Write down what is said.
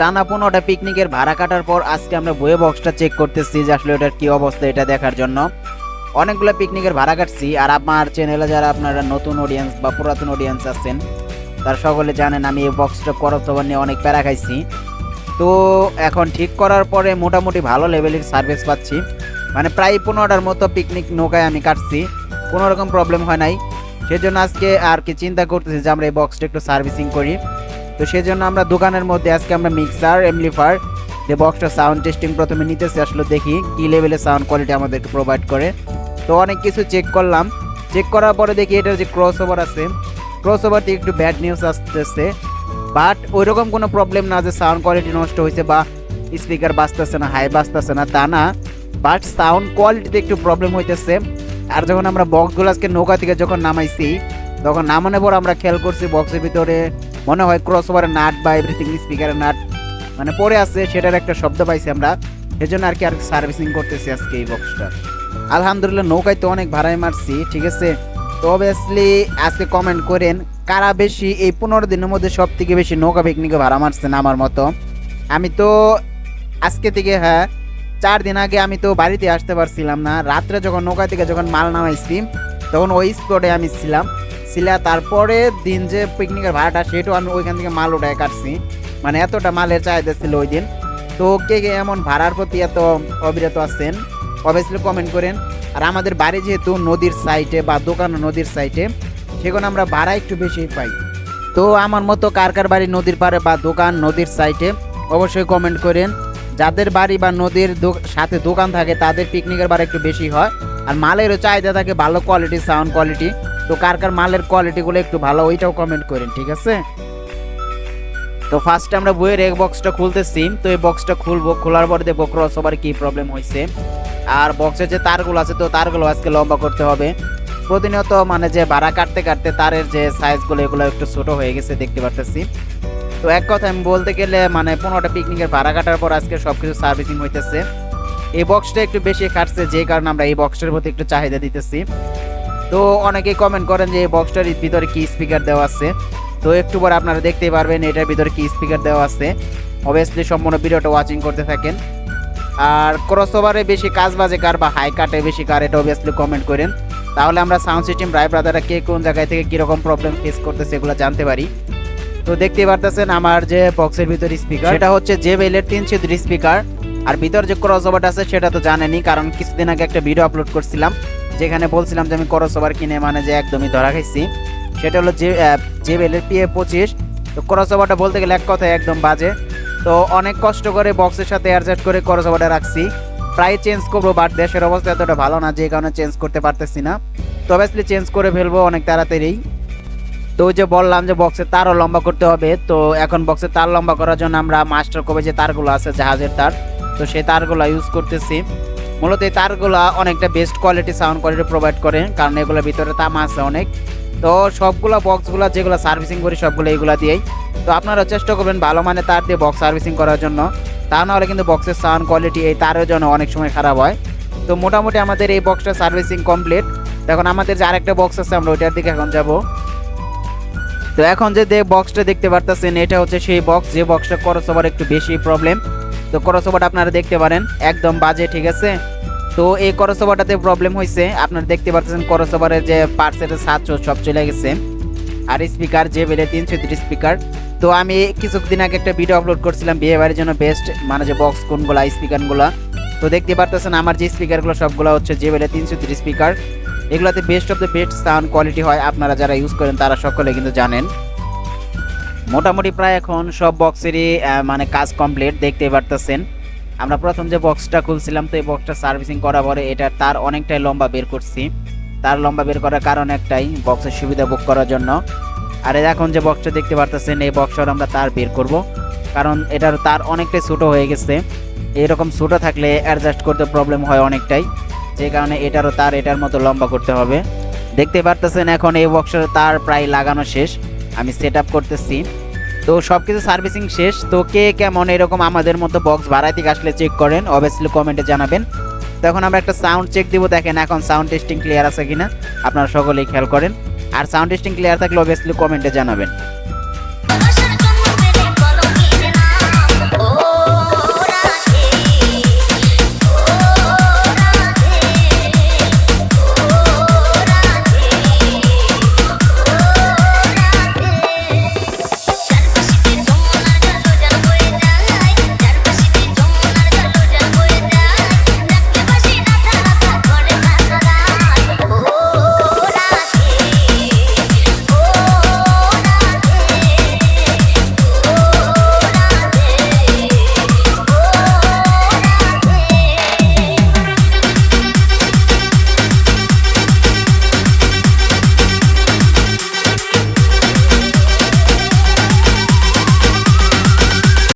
টানা পনেরোটা পিকনিকের ভাড়া কাটার পর আজকে আমরা বইয়ে বক্সটা চেক করতেছি যে আসলে ওটার কি অবস্থা, এটা দেখার জন্য। অনেকগুলো পিকনিকের ভাড়া কাটছি, আর আমার চ্যানেলে যারা আপনারা নতুন অডিয়েন্স বা পুরাতন অডিয়েন্স আছেন, তারা সকলে জানেন আমি এই বক্সটা করতবার নিয়ে অনেক প্যারা খাইছি। তো এখন ঠিক করার পরে মোটামুটি ভালো লেভেলের সার্ভিস পাচ্ছি। মানে প্রায় পনেরোটার মতো পিকনিক নৌকায় আমি কাটছি। কোনো রকম প্রবলেম হয় নাই। সেজন্য আজকে আর কি চিন্তা করতেছি যে আমরা এই বক্সটা একটু সার্ভিসিং করি। তো সেই জন্য আমরা দোকানের মধ্যে আজকে আমরা মিক্সার এমলিফার যে বক্সটা সাউন্ড টেস্টিং প্রথমে নিতেছি, আসলে দেখি কি লেভেলের সাউন্ড কোয়ালিটি আমাদেরকে প্রোভাইড করে। তো অনেক কিছু চেক করলাম। চেক করার পরে দেখি এটার যে ক্রস ওভার আছে ক্রস ওভারটি একটু ব্যাড নিউজ আসতেছে। বাট ওইরকম কোনো প্রবলেম না যে সাউন্ড কোয়ালিটি নষ্ট হয়েছে বা স্পিকার বাঁচতেছে না হাই বাঁচতেছে না, তা না। বাট সাউন্ড কোয়ালিটিতে একটু প্রবলেম হইতেছে। আর যখন আমরা বক্সগুলো আজকে নৌকা থেকে যখন নামাইছি, তখন নামানোর পর আমরা খেয়াল করছি বক্সের ভিতরে মনে হয় ক্রস ওভারের নাট বা এভরিথিং স্পিকারের নাট। মানে পড়ে আছে, সেটার একটা শব্দ পাইছি আমরা। সেজন্য আর কি আর সার্ভিসিং করতেছি আজকে এই বক্সটা আলহামদুলিল্লাহ, নৌকায় তো অনেক ভাড়াই মারছি, ঠিক আছে? তো অবভিয়াসলি আজকে কমেন্ট করেন, কারা বেশি এই পনেরো দিনের মধ্যে সব থেকে বেশি নৌকা পিকনিকে ভাড়া মারছেন আমার মতো? আমি তো আজকে থেকে হ্যাঁ চার দিন আগে আমি তো বাড়িতে আসতে পারছিলাম না। রাত্রে যখন নৌকা থেকে যখন মাল নামাইছি, তখন ওই স্পটে আমি ছিলাম। ছিলা, তারপরে দিন যে পিকনিকের ভাড়াটা, সেটাও আমি ওইখান থেকে মাল উঠায় কাটছি। মানে এতটা মালের চাহিদা ছিল ওই দিন। তো কে কে এমন ভাড়ার প্রতি এত অবিরত আছেন অবভিয়াসলি কমেন্ট করেন। আর আমাদের বাড়ি যেহেতু নদীর সাইডে বা দোকান নদীর সাইডে সেখানে আমরা ভাড়া একটু বেশি পাই। তো আমার মতো কার কার বাড়ি নদীর পাড়ে বা দোকান নদীর সাইডে অবশ্যই কমেন্ট করেন। যাদের বাড়ি বা নদীর সাথে দোকান থাকে, তাদের পিকনিকের ভাড়া একটু বেশি হয়। আর মালেরও চাহিদা থাকে, ভালো কোয়ালিটি সাউন্ড কোয়ালিটি তো কার কার মালের কোয়ালিটিগুলো একটু ভালো, ওইটাও কমেন্ট করেন, ঠিক আছে? তো ফার্স্টে আমরা বইয়ের এক বক্সটা খুলতেছি। তো এই বক্সটা খুলবো, খোলার পর দেখব ক্রস ওভার কি প্রবলেম হয়েছে আর বক্সের যে তারগুলো আছে, তো তারগুলো আজকে লম্বা করতে হবে। প্রতিনিয়ত মানে যে ভাড়া কাটতে কাটতে তারের যে সাইজগুলো এগুলো একটু ছোট হয়ে গেছে, দেখতে পারতেছি। তো এক কথা আমি বলতে গেলে মানে পনেরোটা পিকনিকের ভাড়া কাটার পর আজকে সবকিছু সার্ভিসিং হইতেছে। এই বক্সটা একটু বেশি কাটছে যে কারণে আমরা এই বক্সটার প্রতি একটু চাহিদা দিতেছি। তো অনেকেই কমেন্ট করেন যে বক্সটার ভিতরে কি স্পিকার দেওয়া আছে। তো একটু পরে আপনারা দেখতেই পারবেন এটার ভিতরে কি স্পিকার দেওয়া আছে। অবভিয়াসলি সম্পূর্ণ ভিডিওটা ওয়াচিং করতে থাকেন। আর ক্রস ওভারে বেশি কাজ বাজে কার বা হাই কাটে বেশি কার, এটা অবভিয়াসলি কমেন্ট করেন। তাহলে আমরা সাউন্ড সিস্টেম রায় ব্রাদাররা কে কোন জায়গায় থেকে কীরকম প্রবলেম ফেস করতেছে এগুলো জানতে পারি। তো দেখতেই পারতেছেন আমার যে বক্সের ভিতরে স্পিকার সেটা হচ্ছে যে বেলের তিন স্পিকার আর ভিতর যে ক্রস ওভারটা আছে সেটা তো জানেনই, কারণ কিছুদিন আগে একটা ভিডিও আপলোড করছিলাম। যেখানে বলছিলাম যে আমি ক্রস ওভার কিনে মানে যে একদমই ধরা খাইছি, সেটা হলো যে জে বেলের পিএ পঁচিশ। তো ক্রস ওভারটা বলতে গেলে এক কথায় একদম বাজে। তো অনেক কষ্ট করে বক্সের সাথে অ্যাডজাস্ট করে ক্রস ওভারটা রাখছি। প্রায় চেঞ্জ করব বাট দেশের অবস্থা এতটা ভালো না, যে কারণে চেঞ্জ করতে পারতেছি না। তো অবভিয়াসলি চেঞ্জ করে ফেলব অনেক তাড়াতাড়ি। তো ওই যে বললাম যে বক্সের তারও লম্বা করতে হবে। তো এখন বক্সের তার লম্বা করার জন্য আমরা মাস্টার কবে যে তারগুলো আছে, জাহাজের তার, তো সেই তারগুলো ইউজ করতেছি। মূলত এই তারগুলো অনেকটা best quality sound quality provide করে, কারণ এগুলোর ভিতরে তাম আছে অনেক। তো সবগুলো বক্সগুলো যেগুলো সার্ভিসিং করি সবগুলো এইগুলো দিয়েই। তো আপনারা চেষ্টা করবেন ভালো মানে তার দিয়ে বক্স সার্ভিসিং করার জন্য। তা নাহলে কিন্তু বক্সের সাউন্ড কোয়ালিটি এই তারের জন্য অনেক সময় খারাপ হয়। তো মোটামুটি আমাদের এই বক্সটা সার্ভিসিং কমপ্লিট এখন আমাদের যে আরেকটা বক্স আছে, আমরা ওইটার দিকে এখন যাব। তো এখন যে বক্সটা দেখতে পারতেছেন, এটা হচ্ছে সেই বক্স যে বক্সটা ক্রস ওভার একটু বেশি প্রবলেম তো ক্রস ওভারটা আপনারা দেখতে পারেন। একদম বাজে, ঠিক আছে? তো এই ক্রস ওভারটাতে প্রবলেম হয়েছে আপনারা দেখতে পাচ্ছেন ক্রস ওভারের যে পার্সের সাত সব চলে গেছে। আর স্পিকার যে বেলে তিনশো ত্রিশ স্পিকার তো আমি কিছুদিন আগে একটা ভিডিও আপলোড করছিলাম বিয়ে বাড়ির জন্য বেস্ট মানে যে বক্স কোনগুলা স্পিকারগুলো তো দেখতে পারতেছেন আমার যে স্পিকারগুলো সবগুলো হচ্ছে যে বেলে তিনশো স্পিকার এগুলোতে best of the best sound quality হয়, আপনারা যারা ইউজ করেন, তারা সকলে কিন্তু জানেন। মোটামুটি প্রায় এখন সব বক্সেরই মানে কাজ কমপ্লিট দেখতে পারতেছেন। আমরা প্রথম যে বক্সটা খুলছিলাম তো এই বক্সটা সার্ভিসিং করার পরে এটা তার অনেকটাই লম্বা বের করছি। তার লম্বা বের করার কারণ একটাই বক্সের সুবিধা বুক করার জন্য। আর এখন যে বক্সটা দেখতে পারতেছেন, এই বক্সটার আমরা তার বের করব। কারণ এটার তার অনেকটাই ছোটো হয়ে গেছে। এরকম ছোটো থাকলে অ্যাডজাস্ট করতে প্রবলেম হয় অনেকটাই। যে কারণে এটারও তার এটার মতো লম্বা করতে হবে। দেখতে পারতেছেন এখন এই বক্সের তার প্রায় লাগানো শেষ। আমি সেট আপ করতেছি। তো সব কিছু সার্ভিসিং শেষ। তো কে কেমন এরকম আমাদের মতো বক্স ভাড়ায় থেকে আসলে চেক করেন অবভিয়াসলি কমেন্টে জানাবেন। তখন আমরা একটা সাউন্ড চেক দিব, দেখেন এখন সাউন্ড টেস্টিং ক্লিয়ার আছে কিনা। আপনারা সকলেই খেয়াল করেন। আর সাউন্ড টেস্টিং ক্লিয়ার থাকলে অবভিয়াসলি কমেন্টে জানাবেন।